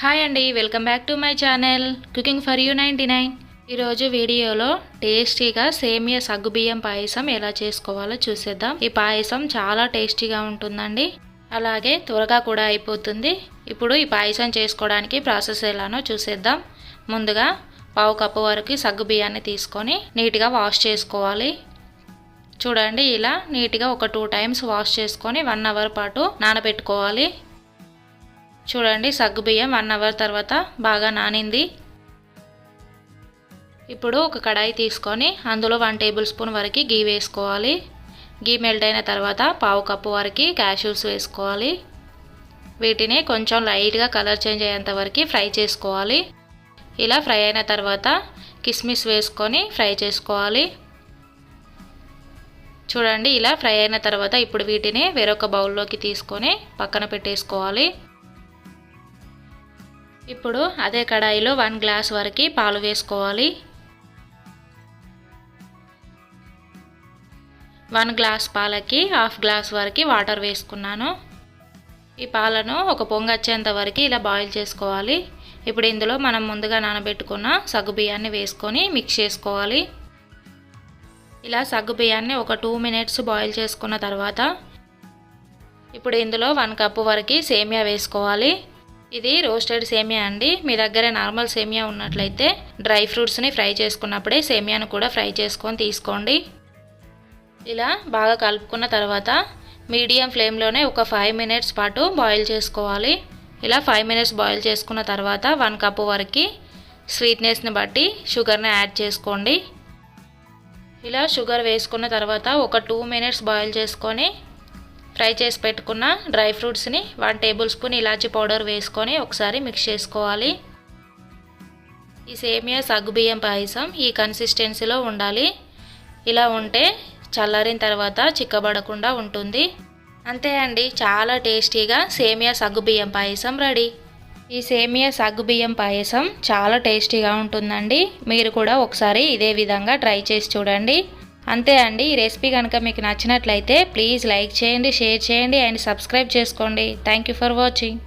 Hi అండి welcome back to my channel cooking for you ninety nine. ఈరోజు వీడియోలో టేస్టీగా సేమియా సగ్గుబియ్యం పాయసం ఎలా చేసుకోవాలో చూసేద్దాం. ఈ పాయసం చాలా టేస్టీగా ఉంటుందండి. అలాగే త్వరగా కూడా అయిపోతుంది. ఇప్పుడు ఈ పాయసం చేసుకోవడానికి ప్రాసెస్ ఎలానో చూసేద్దాం. ముందుగా పావు కప్పు వరకు సగ్గుబియ్యాన్ని తీసుకొని నీట్గా వాష్ చేసుకోవాలి. చూడండి ఇలా నీట్గా ఒక టూ టైమ్స్ వాష్ చేసుకొని వన్ అవర్ పాటు నానబెట్టుకోవాలి. చూడండి సగ్గుబియ్యం వన్ అవర్ తర్వాత బాగా నానింది. ఇప్పుడు ఒక కడాయి తీసుకొని అందులో వన్ టేబుల్ స్పూన్ వరకు గీ వేసుకోవాలి. గీ మెల్ట్ అయిన తర్వాత పావు కప్పు వరకు క్యాష్యూస్ వేసుకోవాలి. వీటిని కొంచెం లైట్గా కలర్ చేంజ్ అయ్యేంత వరకు ఫ్రై చేసుకోవాలి. ఇలా ఫ్రై అయిన తర్వాత కిస్మిస్ వేసుకొని ఫ్రై చేసుకోవాలి. చూడండి ఇలా ఫ్రై అయిన తర్వాత ఇప్పుడు వీటిని వేరొక బౌల్లోకి తీసుకొని పక్కన పెట్టేసుకోవాలి. ఇప్పుడు అదే కడాయిలో వన్ గ్లాస్ వరకు పాలు వేసుకోవాలి. వన్ గ్లాస్ పాలకి హాఫ్ గ్లాస్ వరకు వాటర్ వేసుకున్నాను. ఈ పాలను ఒక పొంగ వచ్చేంత వరకు ఇలా బాయిల్ చేసుకోవాలి. ఇప్పుడు ఇందులో మనం ముందుగా నానబెట్టుకున్న సగ్గు బియ్యాన్ని వేసుకొని మిక్స్ చేసుకోవాలి. ఇలా సగ్గు బియ్యాన్ని ఒక టూ మినిట్స్ బాయిల్ చేసుకున్న తర్వాత ఇప్పుడు ఇందులో వన్ కప్పు వరకు సేమియా వేసుకోవాలి. ఇది రోస్టెడ్ సేమియా అండి. మీ దగ్గర నార్మల్ సేమియా ఉన్నట్లయితే డ్రై ఫ్రూట్స్ని ఫ్రై చేసుకున్నప్పుడే సేమియాను కూడా ఫ్రై చేసుకొని తీసుకోండి. ఇలా బాగా కలుపుకున్న తర్వాత మీడియం ఫ్లేమ్లోనే ఒక ఫైవ్ మినిట్స్ పాటు బాయిల్ చేసుకోవాలి. ఇలా ఫైవ్ మినిట్స్ బాయిల్ చేసుకున్న తర్వాత వన్ కప్ వరకు స్వీట్నెస్ని బట్టి షుగర్ని యాడ్ చేసుకోండి. ఇలా షుగర్ వేసుకున్న తర్వాత ఒక టూ మినిట్స్ బాయిల్ చేసుకొని ఫ్రై చేసి పెట్టుకున్న డ్రై ఫ్రూట్స్ని వన్ టేబుల్ స్పూన్ ఇలాచీ పౌడర్ వేసుకొని ఒకసారి మిక్స్ చేసుకోవాలి. ఈ సేమియా సగ్గుబియ్యం పాయసం ఈ కన్సిస్టెన్సీలో ఉండాలి. ఇలా ఉంటే చల్లారిన తర్వాత చిక్కబడకుండా ఉంటుంది. అంతే అండి చాలా టేస్టీగా సేమియా సగ్గుబియ్యం పాయసం రెడీ. ఈ సేమియా సగ్గుబియ్యం పాయసం చాలా టేస్టీగా ఉంటుందండి. మీరు కూడా ఒకసారి ఇదే విధంగా ట్రై చేసి చూడండి. అంతే అండి. ఈ రెసిపీ కనుక మీకు నచ్చినట్లయితే ప్లీజ్ లైక్ చేయండి షేర్ చేయండి అండ్ సబ్స్క్రైబ్ చేసుకోండి. Thank you for watching.